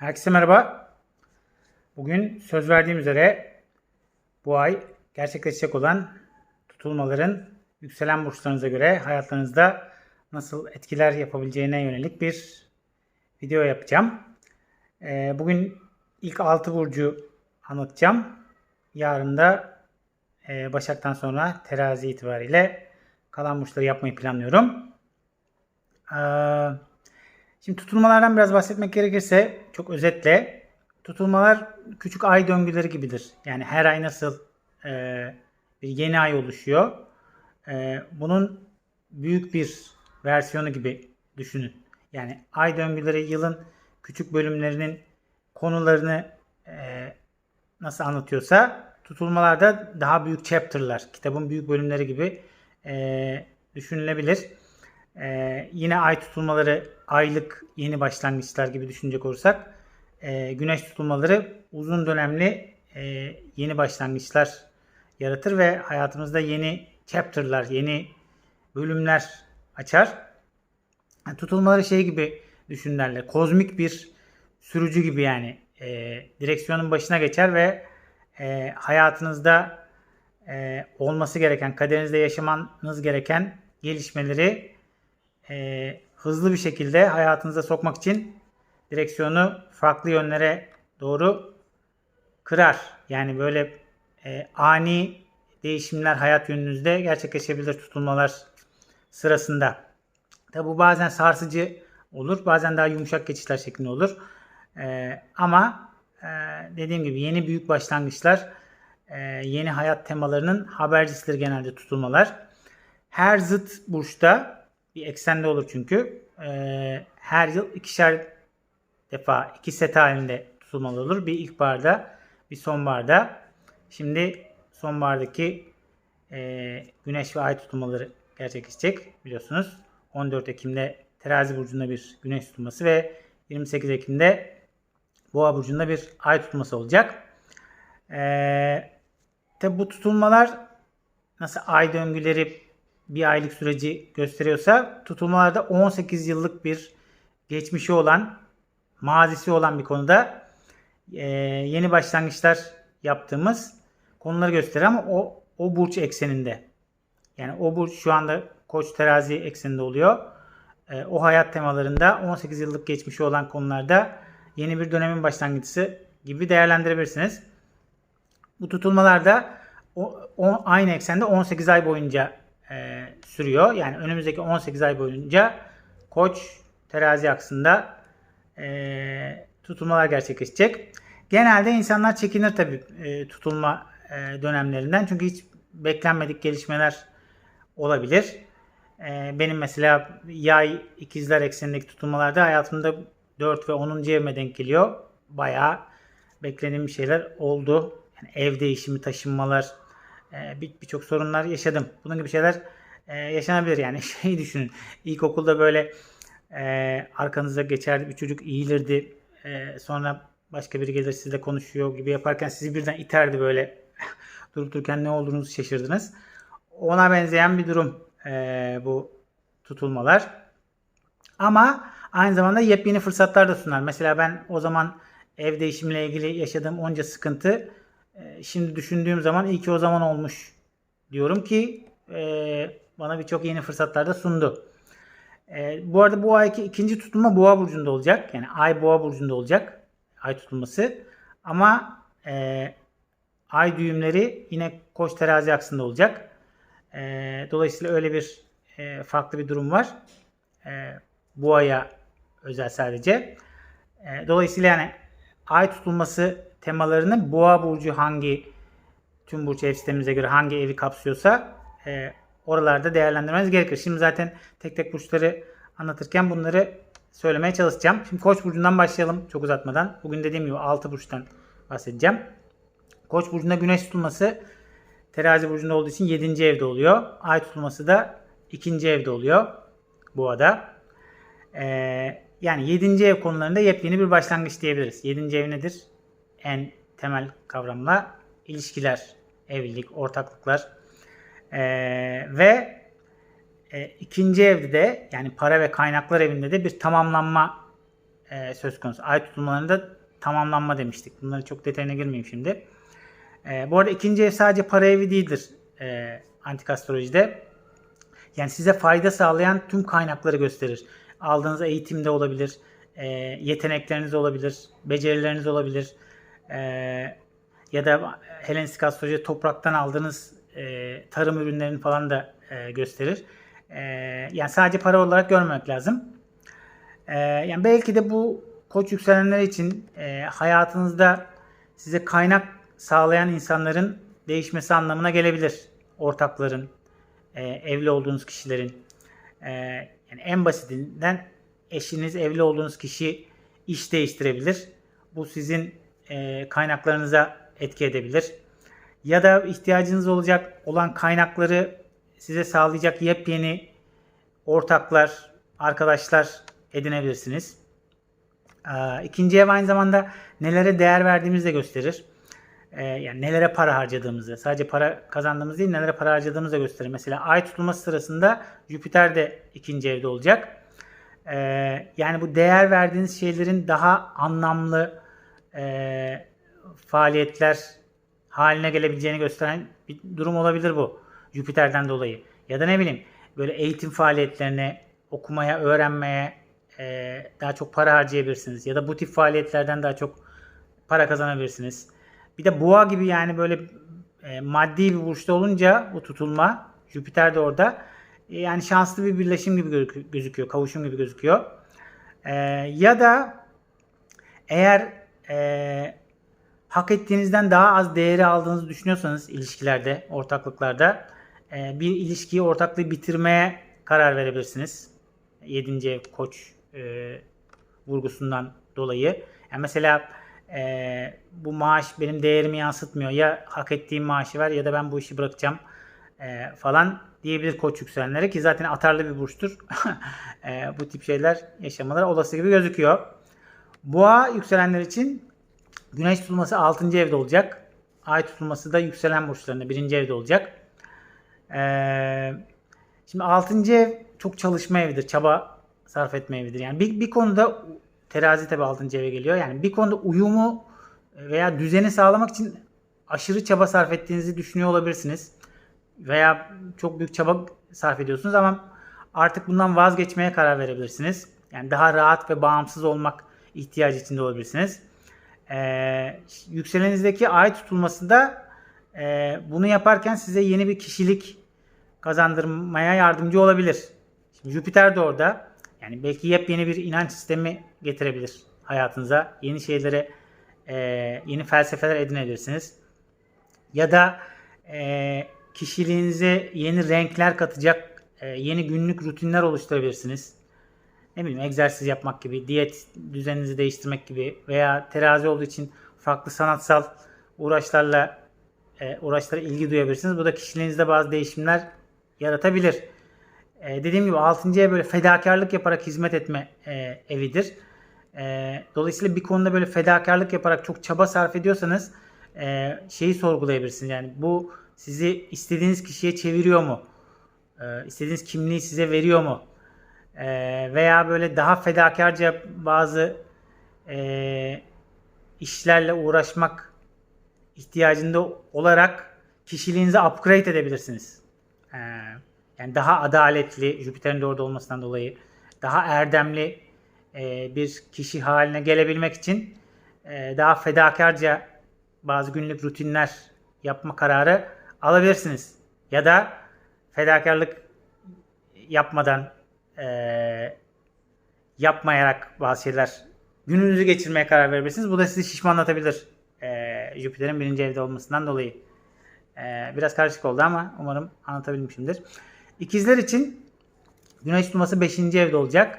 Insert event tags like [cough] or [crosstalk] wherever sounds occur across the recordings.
Herkese merhaba. Bugün söz verdiğim üzere bu ay gerçekleşecek olan tutulmaların yükselen burçlarınıza göre hayatlarınızda nasıl etkiler yapabileceğine yönelik bir video yapacağım. Ee, bugün ilk 6 burcu anlatacağım. Yarın da e, Başak'tan sonra terazi itibariyle kalan burçları yapmayı planlıyorum. Ee, Şimdi tutulmalardan biraz bahsetmek gerekirse çok özetle tutulmalar küçük ay döngüleri gibidir. Yani her ay nasıl e, bir yeni ay oluşuyor. E, bunun büyük bir versiyonu gibi düşünün. Yani ay döngüleri yılın küçük bölümlerinin konularını e, nasıl anlatıyorsa tutulmalarda daha büyük chapter'lar, kitabın büyük bölümleri gibi e, düşünülebilir. Ee, yine ay tutulmaları aylık yeni başlangıçlar gibi düşünecek olursak e, güneş tutulmaları uzun dönemli e, yeni başlangıçlar yaratır ve hayatımızda yeni chapter'lar, yeni bölümler açar. Yani tutulmaları şey gibi düşünürler. Kozmik bir sürücü gibi yani e, direksiyonun başına geçer ve e, hayatınızda e, olması gereken, kaderinizde yaşamanız gereken gelişmeleri e, hızlı bir şekilde hayatınıza sokmak için direksiyonu farklı yönlere doğru kırar. Yani böyle e, ani değişimler hayat yönünüzde gerçekleşebilir tutulmalar sırasında. Tabi bu bazen sarsıcı olur, bazen daha yumuşak geçişler şeklinde olur. E, ama e, dediğim gibi yeni büyük başlangıçlar, e, yeni hayat temalarının habercisidir genelde tutulmalar. Her zıt burçta bir eksende olur çünkü. Ee, her yıl ikişer defa iki set halinde tutulmalı olur. Bir ilkbaharda bir sonbaharda. Şimdi sonbahardaki e, güneş ve ay tutulmaları gerçekleşecek biliyorsunuz. 14 Ekim'de Terazi burcunda bir güneş tutulması ve 28 Ekim'de Boğa burcunda bir ay tutulması olacak. Ee, tabi bu tutulmalar nasıl ay döngüleri bir aylık süreci gösteriyorsa tutulmalarda 18 yıllık bir geçmişi olan, mazisi olan bir konuda e, yeni başlangıçlar yaptığımız konuları gösterir ama o, o burç ekseninde. Yani o burç şu anda koç terazi ekseninde oluyor. E, o hayat temalarında 18 yıllık geçmişi olan konularda yeni bir dönemin başlangıcı gibi değerlendirebilirsiniz. Bu tutulmalarda o, o, aynı eksende 18 ay boyunca e, sürüyor. Yani önümüzdeki 18 ay boyunca Koç terazi aksında e, tutulmalar gerçekleşecek. Genelde insanlar çekinir tabi e, tutulma e, dönemlerinden. Çünkü hiç beklenmedik gelişmeler olabilir. E, benim mesela yay ikizler eksenindeki tutulmalarda hayatımda 4 ve 10. evime denk geliyor. Bayağı beklediğim şeyler oldu. Yani ev değişimi, taşınmalar, e, birçok sorunlar yaşadım. Bunun gibi şeyler e, yaşanabilir yani. [laughs] Şey düşünün. İlkokulda böyle e, arkanıza geçerdi bir çocuk eğilirdi. E, sonra başka biri gelir sizle konuşuyor gibi yaparken sizi birden iterdi böyle. [laughs] Durup dururken ne olduğunuzu şaşırdınız. Ona benzeyen bir durum bu tutulmalar. Ama aynı zamanda yepyeni fırsatlar da sunar. Mesela ben o zaman ev değişimiyle ilgili yaşadığım onca sıkıntı e, şimdi düşündüğüm zaman iyi ki o zaman olmuş diyorum ki e, bana birçok yeni fırsatlar da sundu. E, bu arada bu ayki ikinci tutulma boğa burcunda olacak. Yani ay boğa burcunda olacak. Ay tutulması. Ama e, ay düğümleri yine koç terazi aksında olacak. E, dolayısıyla öyle bir farklı bir durum var. Bu aya özel sadece. Dolayısıyla yani ay tutulması temalarını boğa burcu hangi tüm burç ev sistemimize göre hangi evi kapsıyorsa e, oralarda değerlendirmeniz gerekir. Şimdi zaten tek tek burçları anlatırken bunları söylemeye çalışacağım. Şimdi Koç burcundan başlayalım çok uzatmadan. Bugün dediğim gibi 6 burçtan bahsedeceğim. Koç burcunda güneş tutulması terazi burcunda olduğu için 7. evde oluyor. Ay tutulması da 2. evde oluyor. Boğada. Ee, yani 7. ev konularında yepyeni bir başlangıç diyebiliriz. 7. ev nedir? En temel kavramla ilişkiler, evlilik, ortaklıklar ee, ve e, ikinci evde de yani para ve kaynaklar evinde de bir tamamlanma e, söz konusu. Ay tutulmalarında tamamlanma demiştik. Bunları çok detayına girmeyeyim şimdi. E, bu arada ikinci ev sadece para evi değildir e, antik astrolojide. Yani size fayda sağlayan tüm kaynakları gösterir. Aldığınız eğitimde olabilir, e, yetenekleriniz olabilir, becerileriniz olabilir. E, ya da Helenistik astroloji topraktan aldığınız e, tarım ürünlerini falan da e, gösterir. E, yani sadece para olarak görmemek lazım. E, yani belki de bu koç yükselenler için e, hayatınızda size kaynak sağlayan insanların değişmesi anlamına gelebilir. Ortakların, e, evli olduğunuz kişilerin. E, yani en basitinden eşiniz, evli olduğunuz kişi iş değiştirebilir. Bu sizin e, kaynaklarınıza etki edebilir. Ya da ihtiyacınız olacak olan kaynakları size sağlayacak yepyeni ortaklar, arkadaşlar edinebilirsiniz. İkinci ev aynı zamanda nelere değer verdiğimizi de gösterir. Ee, yani nelere para harcadığımızı, sadece para kazandığımız değil, nelere para harcadığımızı da gösterir. Mesela ay tutulması sırasında Jüpiter de ikinci evde olacak. Ee, yani bu değer verdiğiniz şeylerin daha anlamlı e, faaliyetler haline gelebileceğini gösteren bir durum olabilir bu. Jüpiter'den dolayı. Ya da ne bileyim böyle eğitim faaliyetlerine, okumaya, öğrenmeye e, daha çok para harcayabilirsiniz. Ya da bu tip faaliyetlerden daha çok para kazanabilirsiniz. Bir de boğa gibi yani böyle e, maddi bir burçta olunca bu tutulma, Jüpiter de orada. E, yani şanslı bir birleşim gibi gözük- gözüküyor, kavuşum gibi gözüküyor. E, ya da eğer e, hak ettiğinizden daha az değeri aldığınızı düşünüyorsanız ilişkilerde, ortaklıklarda e, bir ilişkiyi, ortaklığı bitirmeye karar verebilirsiniz. 7. ev koç e, vurgusundan dolayı. Yani mesela e, bu maaş benim değerimi yansıtmıyor. Ya hak ettiğim maaşı ver ya da ben bu işi bırakacağım e, falan diyebilir koç yükselenlere ki zaten atarlı bir burçtur. [laughs] E, bu tip şeyler yaşamaları olası gibi gözüküyor. Boğa yükselenler için güneş tutulması 6. evde olacak. Ay tutulması da yükselen burçlarında 1. evde olacak. Ee, şimdi 6. ev çok çalışma evidir. Çaba sarf etme evidir. Yani bir, bir konuda terazi tabi 6. eve geliyor. Yani bir konuda uyumu veya düzeni sağlamak için aşırı çaba sarf ettiğinizi düşünüyor olabilirsiniz. Veya çok büyük çaba sarf ediyorsunuz ama artık bundan vazgeçmeye karar verebilirsiniz. Yani daha rahat ve bağımsız olmak ihtiyacı içinde olabilirsiniz. Ee, yükselenizdeki ay tutulmasında e, bunu yaparken size yeni bir kişilik kazandırmaya yardımcı olabilir. Şimdi Jüpiter de orada. Yani belki yepyeni bir inanç sistemi getirebilir hayatınıza. Yeni şeylere, e, yeni felsefeler edinebilirsiniz. Ya da e, kişiliğinize yeni renkler katacak e, yeni günlük rutinler oluşturabilirsiniz. Ne bileyim egzersiz yapmak gibi, diyet düzeninizi değiştirmek gibi veya terazi olduğu için farklı sanatsal uğraşlarla e, uğraşlara ilgi duyabilirsiniz. Bu da kişiliğinizde bazı değişimler yaratabilir. E, dediğim gibi 6. ev böyle fedakarlık yaparak hizmet etme e, evidir. E, dolayısıyla bir konuda böyle fedakarlık yaparak çok çaba sarf ediyorsanız e, şeyi sorgulayabilirsiniz. Yani bu sizi istediğiniz kişiye çeviriyor mu? E, istediğiniz kimliği size veriyor mu? E, veya böyle daha fedakarca bazı e, işlerle uğraşmak ihtiyacında olarak kişiliğinizi upgrade edebilirsiniz. Ee, yani daha adaletli, Jüpiter'in de orada olmasından dolayı daha erdemli e, bir kişi haline gelebilmek için e, daha fedakarca bazı günlük rutinler yapma kararı alabilirsiniz. Ya da fedakarlık yapmadan e, yapmayarak bazı şeyler gününüzü geçirmeye karar verebilirsiniz. Bu da sizi şişmanlatabilir. E, Jüpiter'in birinci evde olmasından dolayı. E, biraz karışık oldu ama umarım anlatabilmişimdir. İkizler için Güneş tutulması 5. evde olacak.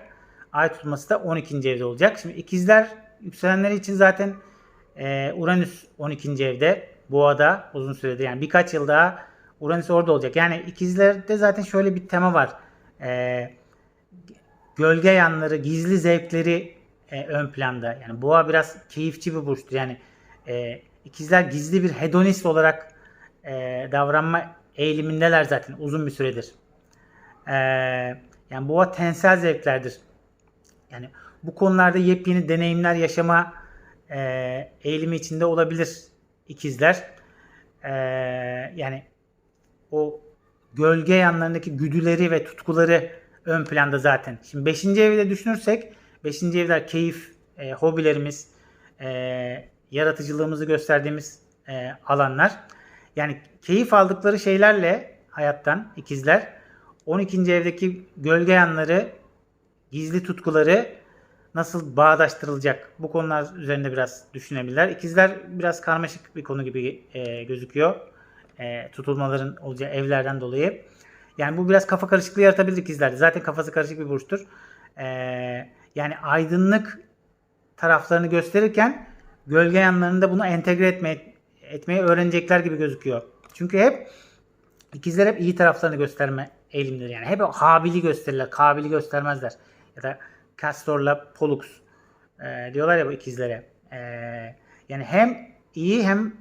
Ay tutulması da 12. evde olacak. Şimdi ikizler yükselenleri için zaten e, Uranüs 12. evde. Boğa'da uzun süredir yani birkaç yıl daha Uranüs orada olacak. Yani ikizlerde zaten şöyle bir tema var. E, gölge yanları, gizli zevkleri e, ön planda. Yani boğa biraz keyifçi bir burçtur. Yani e, ikizler gizli bir hedonist olarak e, davranma eğilimindeler zaten uzun bir süredir. E, yani boğa tensel zevklerdir. Yani bu konularda yepyeni deneyimler yaşama e, eğilimi içinde olabilir ikizler. E, yani o gölge yanlarındaki güdüleri ve tutkuları ön planda zaten. Şimdi 5. evi de düşünürsek 5. evler keyif, e, hobilerimiz, e, yaratıcılığımızı gösterdiğimiz e, alanlar. Yani keyif aldıkları şeylerle hayattan ikizler 12. evdeki gölge yanları, gizli tutkuları nasıl bağdaştırılacak? Bu konular üzerinde biraz düşünebilirler. İkizler biraz karmaşık bir konu gibi e, gözüküyor. E, tutulmaların olacağı evlerden dolayı. Yani bu biraz kafa karışıklığı yaratabilir ikizlerde. Zaten kafası karışık bir burçtur. E, yani aydınlık taraflarını gösterirken gölge yanlarında bunu entegre etmeye, etmeyi öğrenecekler gibi gözüküyor. Çünkü hep ikizler hep iyi taraflarını gösterme eğilimleri. Yani hep Habil'i gösterirler, Kabil'i göstermezler. Ya da Castor'la Pollux e, diyorlar ya bu ikizlere. E, yani hem iyi hem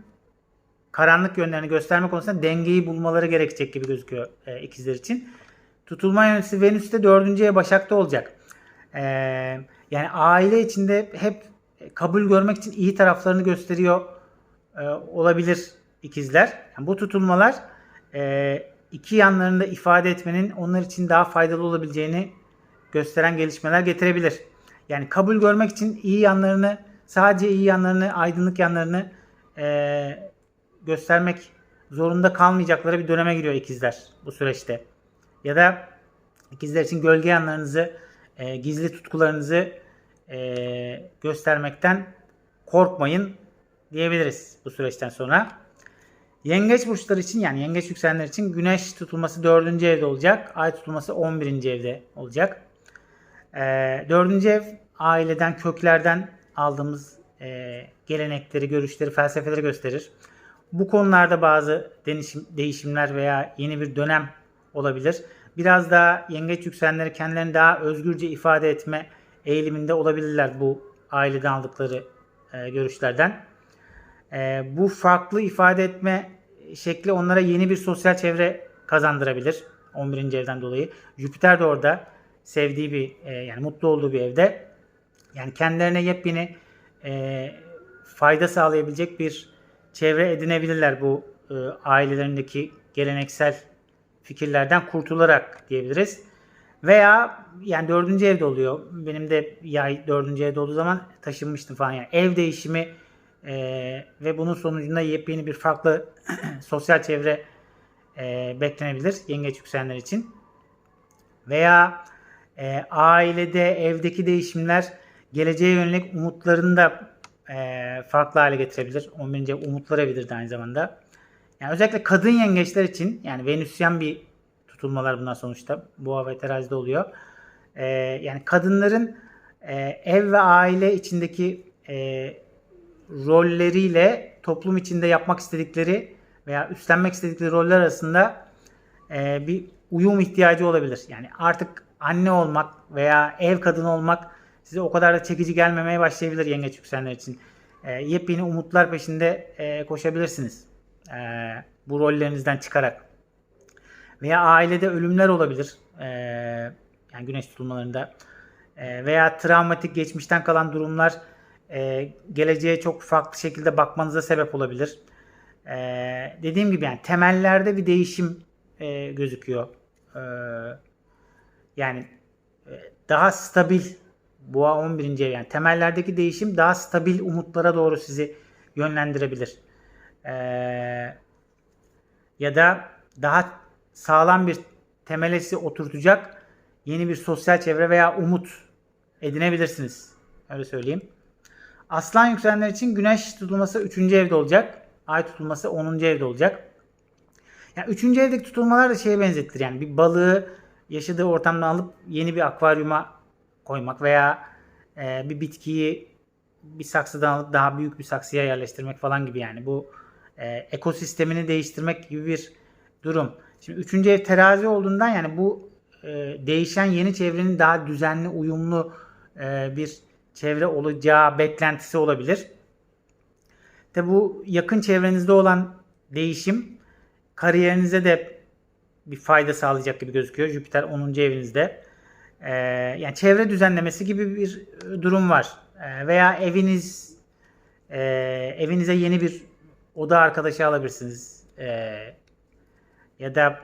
karanlık yönlerini gösterme konusunda dengeyi bulmaları gerekecek gibi gözüküyor e, ikizler için. Tutulma yöneticisi Venüs de 4. ev Başak'ta olacak. E, yani aile içinde hep kabul görmek için iyi taraflarını gösteriyor e, olabilir ikizler. Yani bu tutulmalar e, iki yanlarını da ifade etmenin onlar için daha faydalı olabileceğini gösteren gelişmeler getirebilir. Yani kabul görmek için iyi yanlarını, sadece iyi yanlarını, aydınlık yanlarını e, göstermek zorunda kalmayacakları bir döneme giriyor ikizler bu süreçte. Ya da ikizler için gölge yanlarınızı, e, gizli tutkularınızı e, göstermekten korkmayın diyebiliriz bu süreçten sonra. Yengeç burçları için yani yengeç yükselenler için güneş tutulması 4. evde olacak. Ay tutulması 11. evde olacak. E, 4. ev aileden, köklerden aldığımız e, gelenekleri, görüşleri, felsefeleri gösterir. Bu konularda bazı değişim, değişimler veya yeni bir dönem olabilir. Biraz daha yengeç yükselenleri kendilerini daha özgürce ifade etme eğiliminde olabilirler bu aileden aldıkları e, görüşlerden. E, bu farklı ifade etme şekli onlara yeni bir sosyal çevre kazandırabilir. 11. evden dolayı. Jüpiter de orada sevdiği bir e, yani mutlu olduğu bir evde. Yani kendilerine yepyeni e, fayda sağlayabilecek bir çevre edinebilirler bu e, ailelerindeki geleneksel fikirlerden kurtularak diyebiliriz. Veya yani dördüncü evde oluyor. Benim de yay dördüncü evde olduğu zaman taşınmıştım falan. Yani ev değişimi e, ve bunun sonucunda yepyeni bir farklı [clears throat] sosyal çevre e, beklenebilir yengeç yükselenler için. Veya e, ailede evdeki değişimler geleceğe yönelik umutlarını da e, farklı hale getirebilir. 11. ev umutlar evidir de aynı zamanda. Yani özellikle kadın yengeçler için yani Venüsyen bir tutulmalar bunlar sonuçta. Boğa ve terazide oluyor. E, yani kadınların e, ev ve aile içindeki e, rolleriyle toplum içinde yapmak istedikleri veya üstlenmek istedikleri roller arasında e, bir uyum ihtiyacı olabilir. Yani artık anne olmak veya ev kadını olmak size o kadar da çekici gelmemeye başlayabilir yengeç yükselenler için. E, yepyeni umutlar peşinde e, koşabilirsiniz. E, bu rollerinizden çıkarak. Veya ailede ölümler olabilir. E, yani güneş tutulmalarında. E, veya travmatik geçmişten kalan durumlar e, geleceğe çok farklı şekilde bakmanıza sebep olabilir. E, dediğim gibi yani temellerde bir değişim e, gözüküyor. E, yani daha stabil Boğa 11. ev yani temellerdeki değişim daha stabil umutlara doğru sizi yönlendirebilir. Ee, ya da daha sağlam bir temelesi oturtacak yeni bir sosyal çevre veya umut edinebilirsiniz. Öyle söyleyeyim. Aslan yükselenler için güneş tutulması 3. evde olacak. Ay tutulması 10. evde olacak. Yani 3. evdeki tutulmalar da şeye benzettir. Yani bir balığı yaşadığı ortamdan alıp yeni bir akvaryuma koymak veya e, bir bitkiyi bir saksıdan alıp daha büyük bir saksıya yerleştirmek falan gibi yani bu e, ekosistemini değiştirmek gibi bir durum. Şimdi üçüncü ev terazi olduğundan yani bu e, değişen yeni çevrenin daha düzenli, uyumlu e, bir çevre olacağı beklentisi olabilir. Tabi bu yakın çevrenizde olan değişim kariyerinize de bir fayda sağlayacak gibi gözüküyor. Jüpiter 10. evinizde. E, yani çevre düzenlemesi gibi bir durum var. E, veya eviniz e, evinize yeni bir oda arkadaşı alabilirsiniz. E, ya da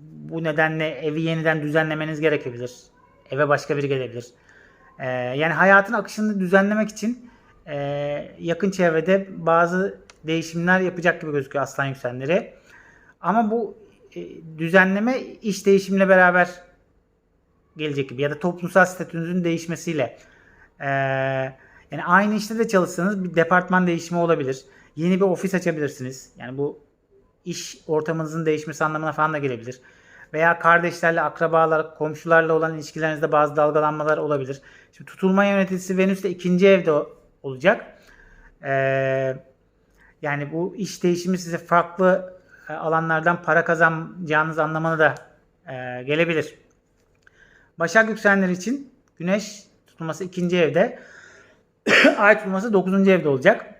bu nedenle evi yeniden düzenlemeniz gerekebilir. Eve başka biri gelebilir. E, yani hayatın akışını düzenlemek için e, yakın çevrede bazı değişimler yapacak gibi gözüküyor aslan yükselenleri. Ama bu e, düzenleme iş değişimle beraber gelecek gibi ya da toplumsal statünüzün değişmesiyle. Ee, yani aynı işte de çalışsanız bir departman değişimi olabilir. Yeni bir ofis açabilirsiniz. Yani bu iş ortamınızın değişmesi anlamına falan da gelebilir. Veya kardeşlerle, akrabalar, komşularla olan ilişkilerinizde bazı dalgalanmalar olabilir. Şimdi tutulma yöneticisi Venüs de ikinci evde olacak. Ee, yani bu iş değişimi size farklı e, alanlardan para kazanacağınız anlamına da e, gelebilir. Başak yükselenler için Güneş tutulması ikinci evde, [clears throat] Ay tutulması dokuzuncu evde olacak.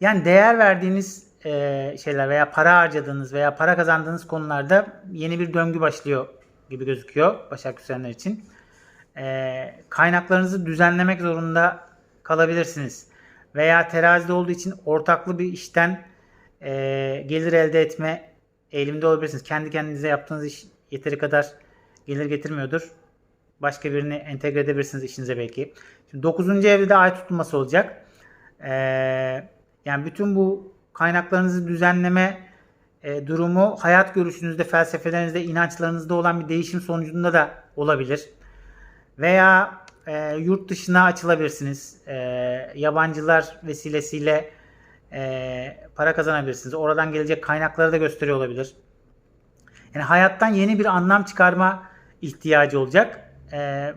Yani değer verdiğiniz e, şeyler veya para harcadığınız veya para kazandığınız konularda yeni bir döngü başlıyor gibi gözüküyor Başak yükselenler için. E, kaynaklarınızı düzenlemek zorunda kalabilirsiniz. Veya terazide olduğu için ortaklı bir işten e, gelir elde etme eğilimde olabilirsiniz. Kendi kendinize yaptığınız iş yeteri kadar gelir getirmiyordur. Başka birini entegre edebilirsiniz işinize belki. Şimdi 9. evde de ay tutulması olacak. Ee, yani bütün bu kaynaklarınızı düzenleme e, durumu hayat görüşünüzde, felsefelerinizde, inançlarınızda olan bir değişim sonucunda da olabilir. Veya e, yurt dışına açılabilirsiniz. E, yabancılar vesilesiyle e, para kazanabilirsiniz. Oradan gelecek kaynakları da gösteriyor olabilir. Yani hayattan yeni bir anlam çıkarma ihtiyacı olacak.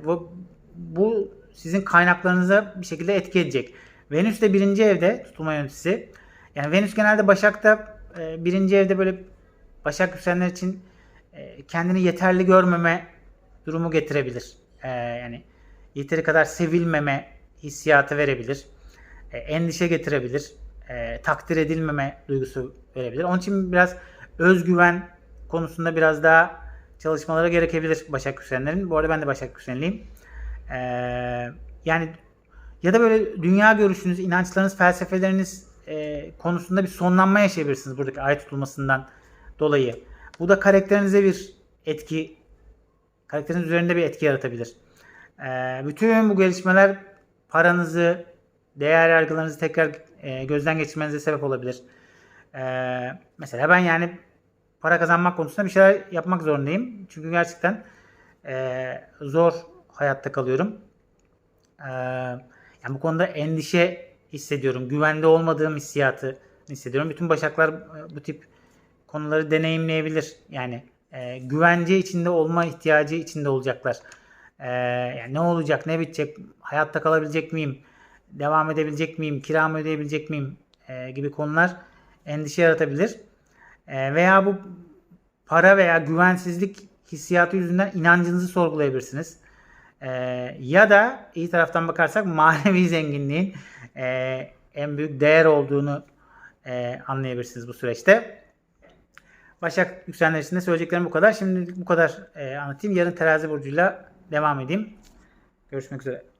Bu, bu sizin kaynaklarınıza bir şekilde etki edecek. Venüs de birinci evde tutulma yöneticisi. Yani Venüs genelde Başak'ta e, birinci evde böyle Başak yükselenler için e, kendini yeterli görmeme durumu getirebilir. E, yani yeteri kadar sevilmeme hissiyatı verebilir. E, endişe getirebilir. E, takdir edilmeme duygusu verebilir. Onun için biraz özgüven konusunda biraz daha çalışmalara gerekebilir Başak Yükselenlerin. Bu arada ben de Başak Yükselenliyim. Ee, yani ya da böyle dünya görüşünüz, inançlarınız, felsefeleriniz e, konusunda bir sonlanma yaşayabilirsiniz buradaki ay tutulmasından dolayı. Bu da karakterinize bir etki, karakteriniz üzerinde bir etki yaratabilir. Ee, bütün bu gelişmeler paranızı, değer yargılarınızı tekrar e, gözden geçirmenize sebep olabilir. Ee, mesela ben yani para kazanmak konusunda bir şeyler yapmak zorundayım. Çünkü gerçekten e, zor hayatta kalıyorum. E, yani bu konuda endişe hissediyorum. Güvende olmadığım hissiyatı hissediyorum. Bütün başaklar e, bu tip konuları deneyimleyebilir. Yani e, güvence içinde olma ihtiyacı içinde olacaklar. E, yani ne olacak, ne bitecek, hayatta kalabilecek miyim, devam edebilecek miyim, kiramı ödeyebilecek miyim e, gibi konular endişe yaratabilir. E, veya bu para veya güvensizlik hissiyatı yüzünden inancınızı sorgulayabilirsiniz. E, ya da iyi taraftan bakarsak [laughs] manevi zenginliğin e, en büyük değer olduğunu e, anlayabilirsiniz bu süreçte. Başak yükselenler söyleyeceklerim bu kadar. Şimdi bu kadar e, anlatayım. Yarın terazi burcuyla devam edeyim. Görüşmek üzere.